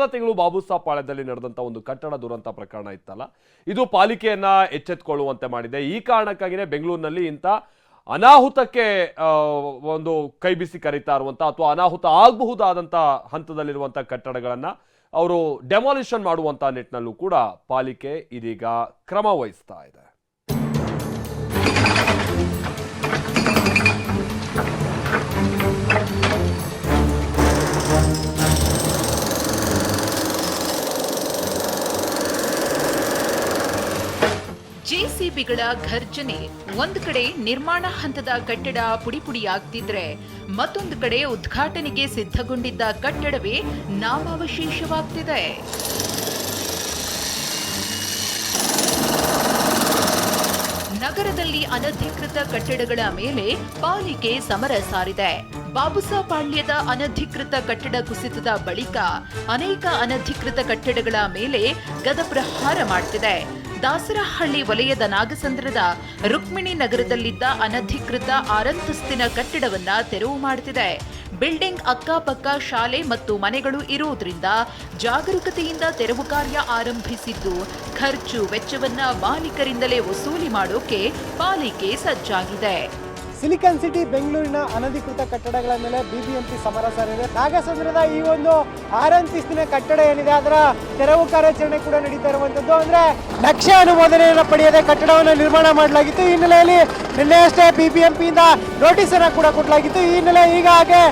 ಕಳೆದ ತಿಂಗಳು ಬಾಬುಸಾ ಪಾಳ್ಯದಲ್ಲಿ ನಡೆದಂತ ಒಂದು ಕಟ್ಟಡ ದುರಂತ ಪ್ರಕರಣ ಇತ್ತಲ್ಲ? ಇದು ಪಾಲಿಕೆಯನ್ನ ಎಚ್ಚೆತ್ಕೊಳ್ಳುವಂತೆ ಮಾಡಿದೆ. ಈ ಕಾರಣಕ್ಕಾಗಿನೇ ಬೆಂಗಳೂರಿನಲ್ಲಿ ಇಂಥ ಅನಾಹುತಕ್ಕೆ ಒಂದು ಕೈ ಬಿಸಿ ಕರೀತಾ ಇರುವಂಥ ಅಥವಾ ಅನಾಹುತ ಆಗಬಹುದಾದಂತ ಹಂತದಲ್ಲಿರುವಂಥ ಕಟ್ಟಡಗಳನ್ನ ಅವರು ಡೆಮಾಲಿಷನ್ ಮಾಡುವಂಥ ನಿಟ್ಟಿನಲ್ಲೂ ಕೂಡ ಪಾಲಿಕೆ ಇದೀಗ ಕ್ರಮ ವಹಿಸ್ತಾ ಇದೆ. ಜೆಸಿಬಿಗಳ ಘರ್ಜನೆ. ಒಂದು ಕಡೆ ನಿರ್ಮಾಣ ಹಂತದ ಕಟ್ಟಡ ಪುಡಿಪುಡಿಯಾಗ್ತಿದ್ರೆ, ಮತ್ತೊಂದು ಕಡೆ ಉದ್ಘಾಟನೆಗೆ ಸಿದ್ಧಗೊಂಡಿದ್ದ ಕಟ್ಟಡವೇ ನಾಮಾವಶೇಷವಾಗ್ತಿದೆ. ನಗರದಲ್ಲಿ ಅನಧಿಕೃತ ಕಟ್ಟಡಗಳ ಮೇಲೆ ಪಾಲಿಕೆ ಸಮರ ಸಾರಿದೆ. ಬಾಬುಸಾಪಾಳ್ಯದ ಅನಧಿಕೃತ ಕಟ್ಟಡ ಕುಸಿತದ ಬಳಿಕ ಅನೇಕ ಅನಧಿಕೃತ ಕಟ್ಟಡಗಳ ಮೇಲೆ ಗದಪ್ರಹಾರ ಮಾಡ್ತಿದೆ. ದಾಸರಹಳ್ಳಿ ವಲಯದ ನಾಗಸಂದ್ರದ ರುಕ್ಮಿಣಿ ನಗರದಲ್ಲಿದ್ದ ಅನಧಿಕೃತ ಆರಂತಸ್ತಿನ ಕಟ್ಟಡವನ್ನ ತೆರವು ಮಾಡುತ್ತಿದೆ. ಬಿಲ್ಡಿಂಗ್ ಅಕ್ಕಪಕ್ಕ ಶಾಲೆ ಮತ್ತು ಮನೆಗಳು ಇರುವುದರಿಂದ ಜಾಗರೂಕತೆಯಿಂದ ತೆರವು ಕಾರ್ಯ ಆರಂಭಿಸಿದ್ದು, ಖರ್ಚು ವೆಚ್ಚವನ್ನ ಮಾಲೀಕರಿಂದಲೇ ವಸೂಲಿ ಮಾಡೋಕೆ ಪಾಲಿಕೆ ಸಜ್ಜಾಗಿದೆ. ಸಿಲಿಕಾನ್ ಸಿಟಿ ಬೆಂಗಳೂರಿನ ಅನಧಿಕೃತ ಕಟ್ಟಡಗಳ ಮೇಲೆ ಬಿಬಿಎಂಪಿ ಸಮರ ಸಾರಿದೆ. ನಾಗಸಂದ್ರದ ಈ ಒಂದು ಆರಂತಿಸ್ತಿನ ಕಟ್ಟಡ ಏನಿದೆ, ಅದರ ತೆರವು ಕಾರ್ಯಾಚರಣೆ ಕೂಡ ನಡೀತಾ ಇರುವಂತದ್ದು. ಅಂದ್ರೆ ನಕ್ಷೆ ಅನುಮೋದನೆಯನ್ನು ಪಡೆಯದೆ ಕಟ್ಟಡವನ್ನು ನಿರ್ಮಾಣ ಮಾಡಲಾಗಿತ್ತು. ಈ ಹಿನ್ನೆಲೆಯಲ್ಲಿ ನಿನ್ನೆಯಷ್ಟೇ ಬಿಬಿಎಂಪಿಯಿಂದ ನೋಟಿಸ್ ಅನ್ನ ಕೂಡ ಕೊಡಲಾಗಿತ್ತು. ಈ ಹಿನ್ನೆಲೆ ಈಗ ಹಾಗೆ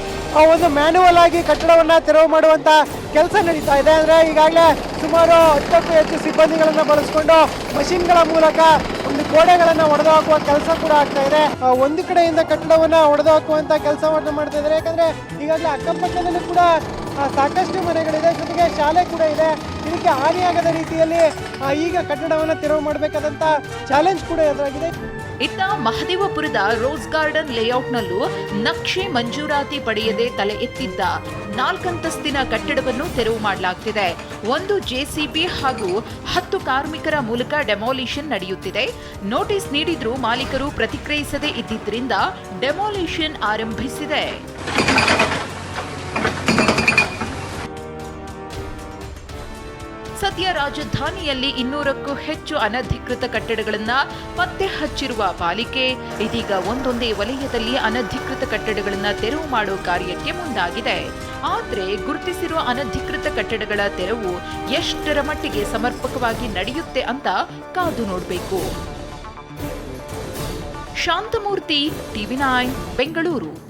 ಒಂದು ಮ್ಯಾನುವಲ್ ಆಗಿ ಕಟ್ಟಡವನ್ನ ತೆರವು ಮಾಡುವಂತ ಕೆಲಸ ನಡೀತಾ ಇದೆ. ಅಂದ್ರೆ ಈಗಾಗಲೇ ಸುಮಾರು ಹತ್ತಕ್ಕೂ ಹೆಚ್ಚು ಸಿಬ್ಬಂದಿಗಳನ್ನ ಬಳಸಿಕೊಂಡು ಮಷಿನ್ಗಳ ಮೂಲಕ ಒಂದು ಗೋಡೆಗಳನ್ನ ಒಡೆದು ಹಾಕುವ ಕೆಲಸ ಕೂಡ ಆಗ್ತಾ ಇದೆ. ಒಂದು ಕಡೆಯಿಂದ ಕಟ್ಟಡವನ್ನ ಒಡೆದು ಹಾಕುವಂತ ಕೆಲಸವನ್ನ ಮಾಡ್ತಾ ಇದ್ದಾರೆ. ಯಾಕಂದ್ರೆ ಈಗಾಗಲೇ ಅಕ್ಕಪಕ್ಕದಲ್ಲೂ ಕೂಡ ಸಾಕಷ್ಟು ಮನೆಗಳಿದೆ, ಜೊತೆಗೆ ಶಾಲೆ ಕೂಡ ಇದೆ. ಇದಕ್ಕೆ ಹಾನಿಯಾಗದ ರೀತಿಯಲ್ಲಿ ಈಗ ಕಟ್ಟಡವನ್ನು ತೆರವು ಮಾಡಬೇಕಾದಂತ ಚಾಲೆಂಜ್ ಕೂಡ ಎದುರಾಗಿದೆ. ಇತ್ತ ಮಹದೇವಪುರದ ರೋಸ್ ಗಾರ್ಡನ್ ಲೇಔಟ್ನಲ್ಲೂ ನಕ್ಷೆ ಮಂಜೂರಾತಿ ಪಡೆಯದೆ ತಲೆ ಎತ್ತಿದ್ದ ನಾಲ್ಕಂತಸ್ತಿನ ಕಟ್ಟಡವನ್ನು ತೆರವು ಮಾಡಲಾಗ್ತಿದೆ. ಒಂದು ಜೆಸಿಬಿ ಹಾಗೂ ಹತ್ತು ಕಾರ್ಮಿಕರ ಮೂಲಕ ಡೆಮಾಲಿಷನ್ ನಡೆಯುತ್ತಿದೆ. ನೋಟಿಸ್ ನೀಡಿದ್ರೂ ಮಾಲೀಕರು ಪ್ರತಿಕ್ರಿಯಿಸದೇ ಇದ್ದಿದ್ದರಿಂದ ಡೆಮಾಲಿಷನ್ ಆರಂಭಿಸಿದೆ. ಸದ್ಯ ರಾಜಧಾನಿಯಲ್ಲಿ ಇನ್ನೂರಕ್ಕೂ ಹೆಚ್ಚು ಅನಧಿಕೃತ ಕಟ್ಟಡಗಳನ್ನು ಪತ್ತೆ ಹಚ್ಚಿರುವ ಪಾಲಿಕೆ, ಇದೀಗ ಒಂದೊಂದೇ ವಲಯದಲ್ಲಿ ಅನಧಿಕೃತ ಕಟ್ಟಡಗಳನ್ನು ತೆರವು ಮಾಡೋ ಕಾರ್ಯಕ್ಕೆ ಮುಂದಾಗಿದೆ. ಆದರೆ ಗುರುತಿಸಿರುವ ಅನಧಿಕೃತ ಕಟ್ಟಡಗಳ ತೆರವು ಎಷ್ಟರ ಮಟ್ಟಿಗೆ ಸಮರ್ಪಕವಾಗಿ ನಡೆಯುತ್ತೆ ಅಂತ ಕಾದು ನೋಡಬೇಕು. Shanthamurthy, TV nine, Bengaluru.